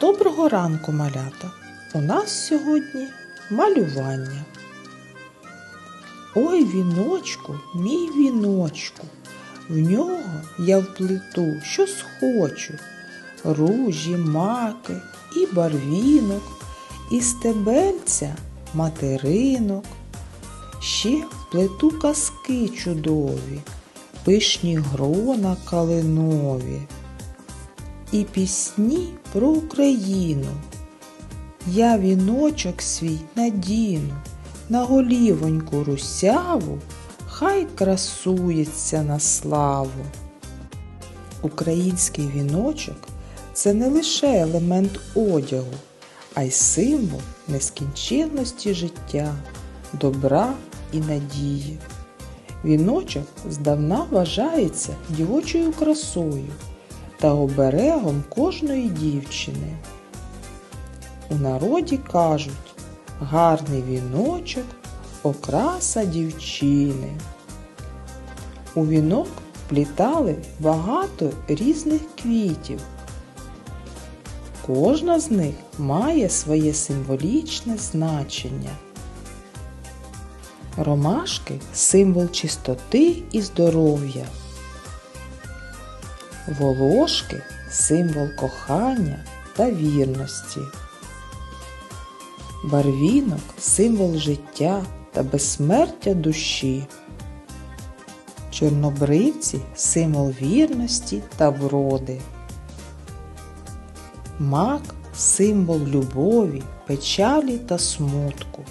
Доброго ранку, малята! У нас сьогодні малювання. Ой, віночку, мій віночку, в нього я вплету, що схочу. Ружі, маки і барвінок, і стебельця материнок. Ще вплету казки чудові, пишні грона калинові і пісні про Україну. Я віночок свій надіну, на голівоньку русяву, хай красується на славу. Український віночок це не лише елемент одягу, а й символ нескінченності життя, добра і надії. Віночок здавна вважається дівочою красою та оберегом кожної дівчини. У народі кажуть гарний віночок окраса дівчини. У вінок плітали багато різних квітів. Кожна з них має своє символічне значення. Ромашки символ чистоти і здоров'я. Волошки символ кохання та вірності. Барвінок символ життя та безсмертя душі. Чорнобривці символ вірності та вроди. Мак символ любові, печалі та смутку.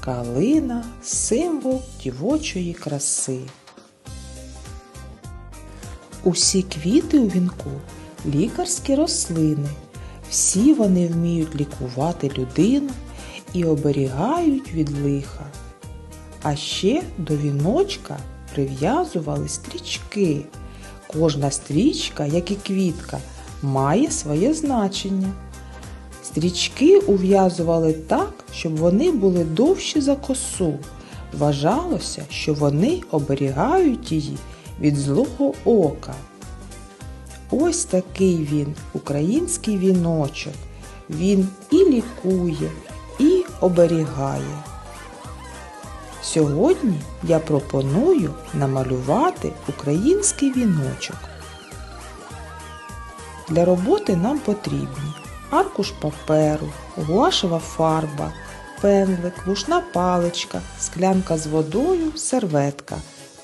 Калина символ дівочої краси. Усі квіти у вінку лікарські рослини. Всі вони вміють лікувати людину і оберігають від лиха. А ще до віночка прив'язували стрічки. Кожна стрічка, як і квітка, має своє значення. Стрічки ув'язували так, щоб вони були довші за косу. Вважалося, що вони оберігають її від злого ока. Ось такий він, український віночок. Він і лікує, і оберігає. Сьогодні я пропоную намалювати український віночок. Для роботи нам потрібні аркуш паперу, гуашева фарба, пензлик, вушна паличка, склянка з водою, серветка.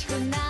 astronaut.